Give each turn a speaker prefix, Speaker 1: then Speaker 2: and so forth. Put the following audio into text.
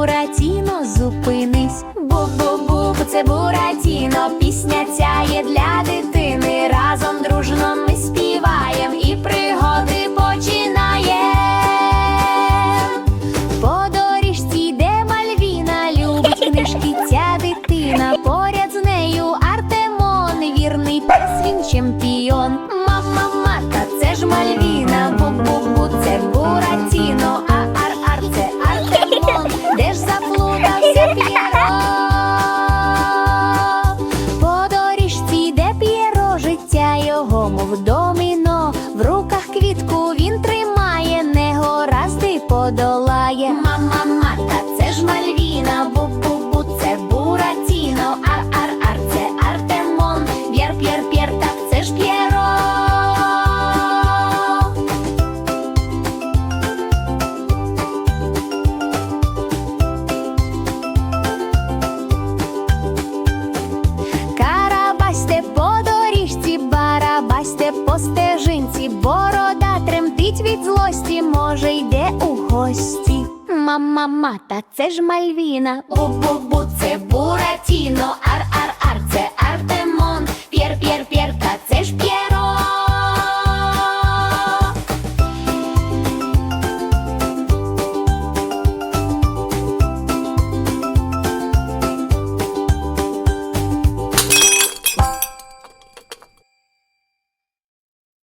Speaker 1: Буратіно, зупинись. Бу-бу-бу, це Буратіно, пісня ця є для дитини. Разом дружно ми співаєм і пригоди починаєм. По доріжці йде Мальвіна, любить книжки ця дитина. Поряд з нею Артемон, вірний пес, він чемпіон. Мама, мата, це ж Мальвіна, бу-бу-бу, це Буратіно, мов доміно. В руках квітку він тримає, негаразди подолає. По стежинці, борода тремтить від злості, може йде у гості. Мама, мата, це ж Мальвіна. Бу-бу-бу, це Арте